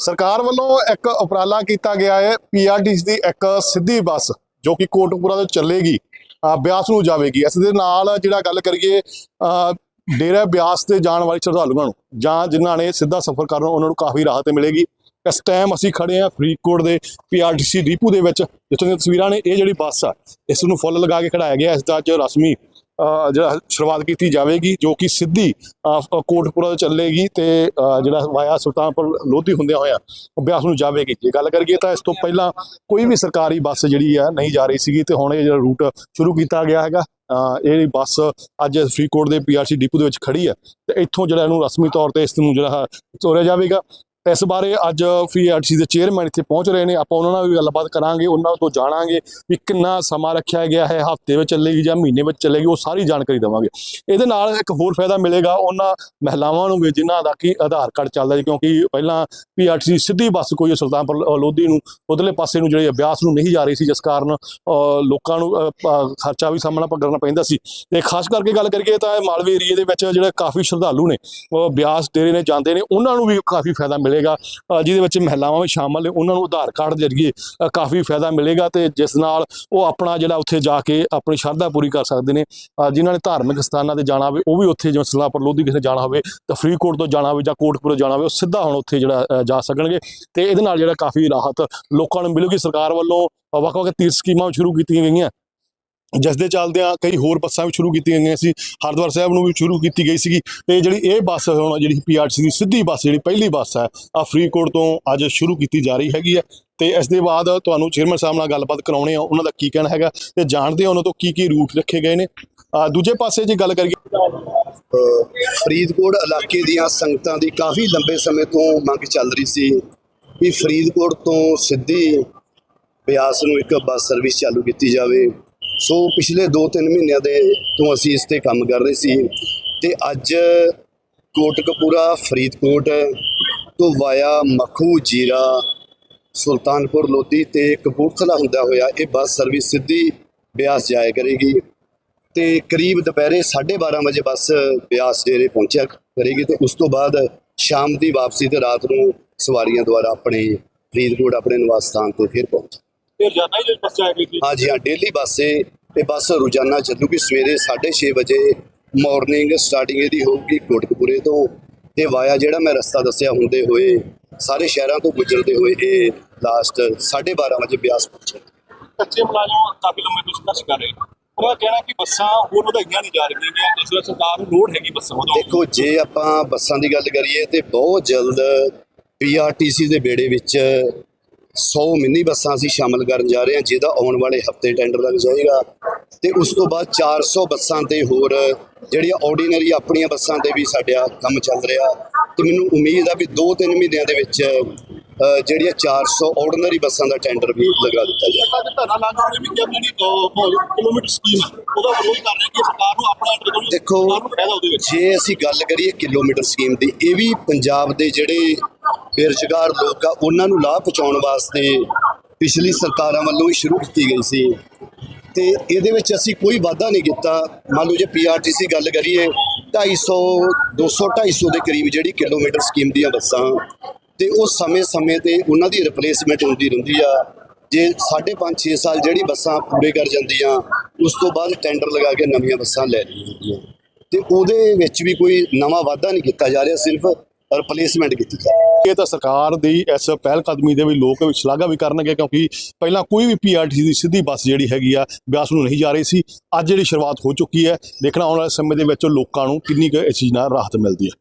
ਸਰਕਾਰ ਵੱਲੋਂ ਇੱਕ ਉਪਰਾਲਾ ਕੀਤਾ ਗਿਆ ਹੈ ਪੀਆਰਟੀਸੀ ਦੀ ਇੱਕ ਸਿੱਧੀ ਬੱਸ, ਜੋ ਕਿ ਕੋਟਕਪੂਰਾ ਤੋਂ ਚੱਲੇਗੀ ਬਿਆਸ ਨੂੰ ਜਾਵੇਗੀ। ਇਸ ਦੇ ਨਾਲ ਜਿਹੜਾ ਗੱਲ ਕਰੀਏ ਡੇਰਾ ਬਿਆਸ ਤੇ ਜਾਣ ਵਾਲੇ ਸ਼ਰਧਾਲੂਆਂ ਨੂੰ, ਜਾਂ ਜਿਨ੍ਹਾਂ ਨੇ ਸਿੱਧਾ ਸਫ਼ਰ ਕਰਨਾ, ਉਹਨਾਂ ਨੂੰ ਕਾਫੀ ਰਾਹਤ ਮਿਲੇਗੀ। ਇਸ ਟਾਈਮ ਅਸੀਂ ਖੜੇ ਹਾਂ ਫਰੀਦਕੋਟ ਦੇ ਪੀਆਰਟੀਸੀ ਡੀਪੂ ਦੇ ਵਿੱਚ, ਜਿੱਥੋਂ ਦੀਆਂ ਤਸਵੀਰਾਂ ਨੇ, ਇਹ ਜਿਹੜੀ ਬੱਸ ਆ, ਇਸ ਨੂੰ ਫੁੱਲ ਲਗਾ ਕੇ ਖੜਾਇਆ ਗਿਆ ਇਸ ਦਾ ਅੱਜ ਰਸਮੀ ਜਿਹੜਾ ਸ਼ੁਰੂਆਤ ਕੀਤੀ ਜਾਵੇਗੀ ਜੋ ਕਿ ਸਿੱਧੀ ਕੋਟਪੁਰਾ ਤੋਂ ਚੱਲੇਗੀ ਤੇ ਜਿਹੜਾ ਵਾਇਆ ਸੁਲਤਾਨਪੁਰ ਲੋਧੀ ਹੁੰਦਿਆਂ ਹੋਇਆ ਉਹ ਬਿਆਸ ਨੂੰ ਜਾਵੇਗੀ। ਜੇ ਗੱਲ ਕਰੀਏ ਤਾਂ ਇਸ ਤੋਂ ਪਹਿਲਾਂ ਕੋਈ ਵੀ ਸਰਕਾਰੀ ਬੱਸ ਜਿਹੜੀ ਆ ਨਹੀਂ ਜਾ ਰਹੀ ਸੀਗੀ ਤੇ ਹੁਣ ਇਹ ਜਿਹੜਾ ਰੂਟ ਸ਼ੁਰੂ ਕੀਤਾ ਗਿਆ ਹੈਗਾ ਅ, ਇਹ ਬੱਸ ਅੱਜ ਫਰੀਦਕੋਟ ਦੇ ਪੀਆਰਸੀ ਡਿਪੂ ਦੇ ਵਿੱਚ ਖੜੀ ਹੈ ਤੇ ਇੱਥੋਂ ਜਿਹੜਾ ਇਹਨੂੰ ਰਸਮੀ ਤੌਰ ਤੇ ਇਸ ਨੂੰ ਜਿਹੜਾ ਤੋਰਿਆ ਜਾਵੇਗਾ। ਇਸ ਬਾਰੇ ਅੱਜ ਪੀਆਰਟੀਸੀ ਦੇ ਚੇਅਰਮੈਨ ਇੱਥੇ ਪਹੁੰਚ ਰਹੇ ਨੇ। ਆਪਾਂ ਉਹਨਾਂ ਨਾਲ ਵੀ ਗੱਲਬਾਤ ਕਰਾਂਗੇ, ਉਹਨਾਂ ਤੋਂ ਜਾਣਾਂਗੇ ਵੀ ਕਿੰਨਾ ਸਮਾਂ ਰੱਖਿਆ ਗਿਆ ਹੈ, ਹਫ਼ਤੇ ਵਿੱਚ ਚੱਲੇਗੀ ਜਾਂ ਮਹੀਨੇ ਵਿੱਚ ਚੱਲੇਗੀ, ਉਹ ਸਾਰੀ ਜਾਣਕਾਰੀ ਦੇਵਾਂਗੇ। ਇਹਦੇ ਨਾਲ ਇੱਕ ਹੋਰ ਫਾਇਦਾ ਮਿਲੇਗਾ, ਉਹਨਾਂ ਮਹਿਲਾਵਾਂ ਨੂੰ ਵੀ ਜਿਨ੍ਹਾਂ ਦਾ ਕੀ ਆਧਾਰ ਕਾਰਡ ਚੱਲਦਾ ਜੀ, ਕਿਉਂਕਿ ਪਹਿਲਾਂ ਪੀਆਰਟੀਸੀ ਸਿੱਧੀ ਬੱਸ ਕੋਈ ਸੁਲਤਾਨਪੁਰ ਲੋਧੀ ਨੂੰ, ਉਧਰਲੇ ਪਾਸੇ ਨੂੰ ਜਿਹੜੇ ਅਭਿਆਸ ਨੂੰ ਨਹੀਂ ਜਾ ਰਹੀ ਸੀ, ਜਿਸ ਕਾਰਨ ਲੋਕਾਂ ਨੂੰ ਖਰਚਾ ਵੀ ਸਾਹਮਣਾ ਕਰਨਾ ਪੈਂਦਾ ਸੀ। ਤੇ ਖਾਸ ਕਰਕੇ ਗੱਲ ਕਰੀਏ ਤਾਂ ਮਾਲਵੇ ਏਰੀਏ ਦੇ ਵਿੱਚ ਜਿਹੜੇ ਕਾਫੀ ਸ਼ਰਧਾਲੂ ਨੇ, ਉਹ ਬਿਆਸ ਡੇਰੇ ਨੇ, ਜਾਂਦੇ ਨੇ, ਉਹਨਾਂ ਨੂੰ ਵੀ ਕਾਫੀ ਫਾਇਦਾ ਮਿਲੇਗਾ। ਜਿਹਦੇ ਵਿੱਚ ਮਹਿਲਾਵਾਂ ਵੀ ਸ਼ਾਮਲ ਨੇ ਉਹਨਾਂ ਨੂੰ ਆਧਾਰ ਕਾਰਡ ਦੇ ਜ਼ਰੀਏ ਕਾਫੀ ਫਾਇਦਾ ਮਿਲੇਗਾ ਤੇ ਜਿਸ ਨਾਲ ਉਹ ਆਪਣਾ ਜਿਹੜਾ ਉੱਥੇ ਜਾ ਕੇ ਆਪਣੀ ਸ਼ਰਧਾ ਪੂਰੀ ਕਰ ਸਕਦੇ ਨੇ। ਅ, ਜਿਨ੍ਹਾਂ ਨੇ ਧਾਰਮਿਕ ਸਥਾਨਾਂ ਤੇ ਜਾਣਾ ਹੋਵੇ ਉਹ ਵੀ ਉੱਥੇ ਜਿਵੇਂ ਸਲਾਪੁਰ ਲੋਧੀ ਕਿਸੇ ਜਾਣਾ ਹੋਵੇ ਤਾਂ ਫਰੀਦਕੋਟ ਤੋਂ ਜਾਣਾ ਹੋਵੇ ਜਾਂ ਕੋਟਕਪੁਰ ਜਾਣਾ ਹੋਵੇ ਉਹ ਸਿੱਧਾ ਹੁਣ ਉੱਥੇ ਜਿਹੜਾ ਜਾ ਸਕਣਗੇ। ਤੇ ਇਹਦੇ ਨਾਲ ਜਿਹੜਾ ਕਾਫੀ ਰਾਹਤ ਲੋਕਾਂ ਨੂੰ ਮਿਲੂਗੀ। ਸਰਕਾਰ ਵੱਲੋਂ ਵੱਖ ਵੱਖ ਤੀਰਥ ਸਕੀਮਾਂ ਸ਼ੁਰੂ ਕੀਤੀਆਂ ਗਈਆਂ। ਜਿਸ ਦੇ ਚੱਲਦਿਆਂ ਕਈ ਹੋਰ ਬੱਸਾਂ ਵੀ ਸ਼ੁਰੂ ਕੀਤੀਆਂ ਗਈਆਂ ਸੀ। ਹਰਿਦੁਆਰ ਸਾਹਿਬ ਨੂੰ ਵੀ ਸ਼ੁਰੂ ਕੀਤੀ ਗਈ ਸੀਗੀ। ਤੇ ਜਿਹੜੀ ਇਹ ਬੱਸ ਹੁਣ ਜਿਹੜੀ ਪੀਆਰਟੀਸੀ ਦੀ ਸਿੱਧੀ ਬੱਸ, ਜਿਹੜੀ ਪਹਿਲੀ ਬੱਸ ਹੈ ਆ ਫਰੀਦਕੋਟ ਤੋਂ ਅੱਜ ਸ਼ੁਰੂ ਕੀਤੀ ਜਾ ਰਹੀ ਹੈਗੀ ਹੈ। ਤੇ ਇਸ ਦੇ ਬਾਅਦ ਤੁਹਾਨੂੰ ਚੇਅਰਮੈਨ ਸਾਹਿਬ ਨਾਲ ਗੱਲਬਾਤ ਕਰਾਉਣੇ ਆ, ਉਹਨਾਂ ਦਾ ਕੀ ਕਹਿਣਾ ਹੈਗਾ ਤੇ ਜਾਣਦੇ ਆ ਉਹਨਾਂ ਤੋਂ ਕੀ ਕੀ ਰੂਟ ਰੱਖੇ ਗਏ ਨੇ। ਦੂਜੇ ਪਾਸੇ ਜੇ ਗੱਲ ਕਰੀਏ ਫਰੀਦਕੋਟ ਇਲਾਕੇ ਦੀਆਂ ਸੰਗਤਾਂ ਦੀ ਕਾਫੀ ਲੰਬੇ ਸਮੇਂ ਤੋਂ ਮੰਗ ਚੱਲ ਰਹੀ ਸੀ ਵੀ ਫਰੀਦਕੋਟ ਤੋਂ ਸਿੱਧੀ ਬਿਆਸ ਨੂੰ ਇੱਕ ਬੱਸ ਸਰਵਿਸ ਚਾਲੂ ਕੀਤੀ ਜਾਵੇ। ਸੋ ਪਿਛਲੇ 2-3 ਮਹੀਨਿਆਂ ਦੇ ਤੋਂ ਅਸੀਂ ਇਸ ਤੇ ਕੰਮ ਕਰ ਰਹੇ ਸੀ ਤੇ ਅੱਜ ਕੋਟਕਪੂਰਾ, ਫਰੀਦਕੋਟ ਤੋਂ ਵਾਇਆ ਮਖੂ ਜੀਰਾ, ਸੁਲਤਾਨਪੁਰ ਲੋਧੀ ਤੇ ਕਪੂਰਥਲਾ ਹੁੰਦਾ ਹੋਇਆ ਇਹ ਬੱਸ ਸਰਵਿਸ ਸਿੱਧੀ ਬਿਆਸ ਜਾਇਆ ਕਰੇਗੀ ਤੇ ਕਰੀਬ ਦੁਪਹਿਰੇ 12:30 ਵਜੇ ਬੱਸ ਬਿਆਸ ਡੇਰੇ ਪਹੁੰਚਿਆ ਕਰੇਗੀ ਤੇ ਉਸ ਤੋਂ ਬਾਅਦ ਸ਼ਾਮ ਦੀ ਵਾਪਸੀ ਤੇ ਰਾਤ ਨੂੰ ਸਵਾਰੀਆਂ ਦੁਆਰਾ ਆਪਣੇ ਫਰੀਦਕੋਟ, ਆਪਣੇ ਨਿਵਾਸ ਸਥਾਨ ਤੇ ਫਿਰ ਪਹੁੰਚ ਤੇ ਰੋਜ਼ਾਨਾ ਹੀ ਬੱਸ ਜਾਏਗੀ ਹਾਂਜੀ ਹਾਂ ਡੇਲੀ ਬੱਸ ਏ ਇਹ ਬੱਸ ਰੋਜ਼ਾਨਾ ਚੱਲੂਗੀ ਸਵੇਰੇ 6:30 ਵਜੇ ਮਾਰਨਿੰਗ ਸਟਾਰਟਿੰਗ ਇਹਦੀ ਹੋਊਗੀ ਕੋਟਕਪੂਰੇ ਤੋਂ ਤੇ ਵਾਇਆ ਜਿਹੜਾ ਮੈਂ ਰਸਤਾ ਦੱਸਿਆ ਹੁੰਦੇ ਹੋਏ ਸਾਰੇ ਸ਼ਹਿਰਾਂ ਤੋਂ ਗੁਜ਼ਰਦੇ ਹੋਏ ਇਹ ਲਾਸਟ 12:30 ਵਜੇ ਬਿਆਸ ਪਹੁੰਚੇ ਕੱਚੇ ਮੁਲਾਜ਼ਮ ਕਾਫੀ ਲੰਮੇ ਤੋਂ ਸੰਘਰਸ਼ ਕਰ ਰਹੇ ਉਹਨਾਂ ਕਹਿਣਾ ਕਿ ਬੱਸਾਂ ਹੋਰ ਵਧਾਈਆਂ ਨਹੀਂ ਜਾ ਰਹੀਆਂ ਜਿਸ ਵਿੱਚ ਸਰਕਾਰ ਨੂੰ ਲੋੜ ਹੈਗੀ ਬੱਸਾਂ ਵਧਾਉਣ ਦੇਖੋ ਜੇ ਆਪਾਂ ਬੱਸਾਂ ਦੀ ਗੱਲ ਕਰੀਏ ਤੇ ਬਹੁਤ ਜਲਦ ਪੀਆਰਟੀਸੀ ਦੇ ਬੇੜੇ ਵਿੱਚ 100 ਮਿੰਨੀ ਬੱਸਾਂ ਅਸੀਂ ਸ਼ਾਮਲ ਕਰਨ ਜਾ ਰਹੇ ਹਾਂ ਜਿਹਦਾ ਆਉਣ ਵਾਲੇ ਹਫ਼ਤੇ ਟੈਂਡਰ ਲੱਗ ਜਾਏਗਾ। ਤੇ ਉਸ ਤੋਂ ਬਾਅਦ 400 ਬੱਸਾਂ ਤੇ ਹੋਰ ਜਿਹੜੀਆਂ ਆਰਡੀਨਰੀ ਆਪਣੀਆਂ ਬੱਸਾਂ ਤੇ ਵੀ ਸਾਡਾ ਕੰਮ ਚੱਲ ਰਿਹਾ। ਤੇ ਮੈਨੂੰ ਉਮੀਦ ਆ ਵੀ 2-3 ਮਹੀਨਿਆਂ ਦੇ ਵਿੱਚ ਜਿਹੜੀਆਂ 400 ਆਰਡੀਨਰੀ ਬੱਸਾਂ ਦਾ ਟੈਂਡਰ ਵੀ ਲਗਾ ਦਿੱਤਾ ਜਾਏਗਾ। ਅੱਜ ਧਰਨਾ ਲਾ ਕੇ ਵੀ ਕਿ ਜਿਹੜੀ ਕਿਲੋਮੀਟਰ ਸਕੀਮ ਉਹਦਾ ਵਿਰੋਧ ਕਰ ਰਹੇ ਕਿ ਸਰਕਾਰ ਨੂੰ ਆਪਣਾ ਅੰਡਰ ਦੇਖੋ ਜੇ ਅਸੀਂ ਗੱਲ ਕਰੀਏ ਕਿਲੋਮੀਟਰ ਸਕੀਮ ਦੀ ਇਹ ਵੀ ਪੰਜਾਬ ਦੇ ਜਿਹੜੇ ਬੇਰੁਜ਼ਗਾਰ ਲੋਕ ਆ, ਉਹਨਾਂ ਨੂੰ ਲਾਭ ਪਹੁੰਚਾਉਣ ਵਾਸਤੇ ਪਿਛਲੀ ਸਰਕਾਰਾਂ ਵੱਲੋਂ ਹੀ ਸ਼ੁਰੂ ਕੀਤੀ ਗਈ ਸੀ। ਤੇ ਇਹਦੇ ਵਿੱਚ ਅਸੀਂ ਕੋਈ ਵਾਧਾ ਨਹੀਂ ਕੀਤਾ। ਮੰਨ ਲਓ ਜੇ ਪੀਆਰਟੀਸੀ ਗੱਲ ਕਰੀਏ 250 200 250 ਦੇ ਕਰੀਬ ਜਿਹੜੀ ਕਿਲੋਮੀਟਰ ਸਕੀਮ ਦੀਆਂ ਬੱਸਾਂ, ਤੇ ਉਹ ਸਮੇਂ-ਸਮੇਂ ਤੇ ਉਹਨਾਂ ਦੀ ਰਿਪਲੇਸਮੈਂਟ ਹੁੰਦੀ ਰਹਿੰਦੀ ਆ। ਜੇ 5.5 6 ਸਾਲ ਜਿਹੜੀ ਬੱਸਾਂ ਪੂਰੇ ਕਰ ਜਾਂਦੀਆਂ, ਉਸ ਤੋਂ ਬਾਅਦ ਟੈਂਡਰ ਲਗਾ ਕੇ ਨਵੀਆਂ ਬੱਸਾਂ ਲੈ ਲਈਆਂ ਜਾਂਦੀਆਂ। ਤੇ ਉਹਦੇ ਵਿੱਚ ਵੀ ਕੋਈ ਨਵਾਂ ਵਾਅਦਾ ਨਹੀਂ ਕੀਤਾ ਜਾ ਰਿਹਾ, ਸਿਰਫ ਰਿਪਲੇਸਮੈਂਟ ਕੀਤੀ ਜਾਵੇ ਇਹ ਤਾਂ ਸਰਕਾਰ ਦੀ ਇਸ ਪਹਿਲ ਕਦਮੀ ਦੇ ਵੀ ਲੋਕ ਸ਼ਲਾਘਾ ਵੀ ਕਰਨਗੇ ਕਿਉਂਕਿ ਪਹਿਲਾਂ ਕੋਈ ਵੀ ਪੀਆਰਟੀਸੀ ਦੀ ਸਿੱਧੀ ਬੱਸ ਜਿਹੜੀ ਹੈਗੀ ਆ, ਬਿਆਸ ਨੂੰ ਨਹੀਂ ਜਾ ਰਹੀ ਸੀ। ਅੱਜ ਜਿਹੜੀ ਸ਼ੁਰੂਆਤ ਹੋ ਚੁੱਕੀ ਹੈ, ਦੇਖਣਾ ਆਉਣ ਵਾਲੇ ਸਮੇਂ ਦੇ ਵਿੱਚ ਲੋਕਾਂ ਨੂੰ ਕਿੰਨੀ ਕੁ ਇਸ ਚੀਜ਼ ਨਾਲ ਰਾਹਤ ਮਿਲਦੀ ਹੈ।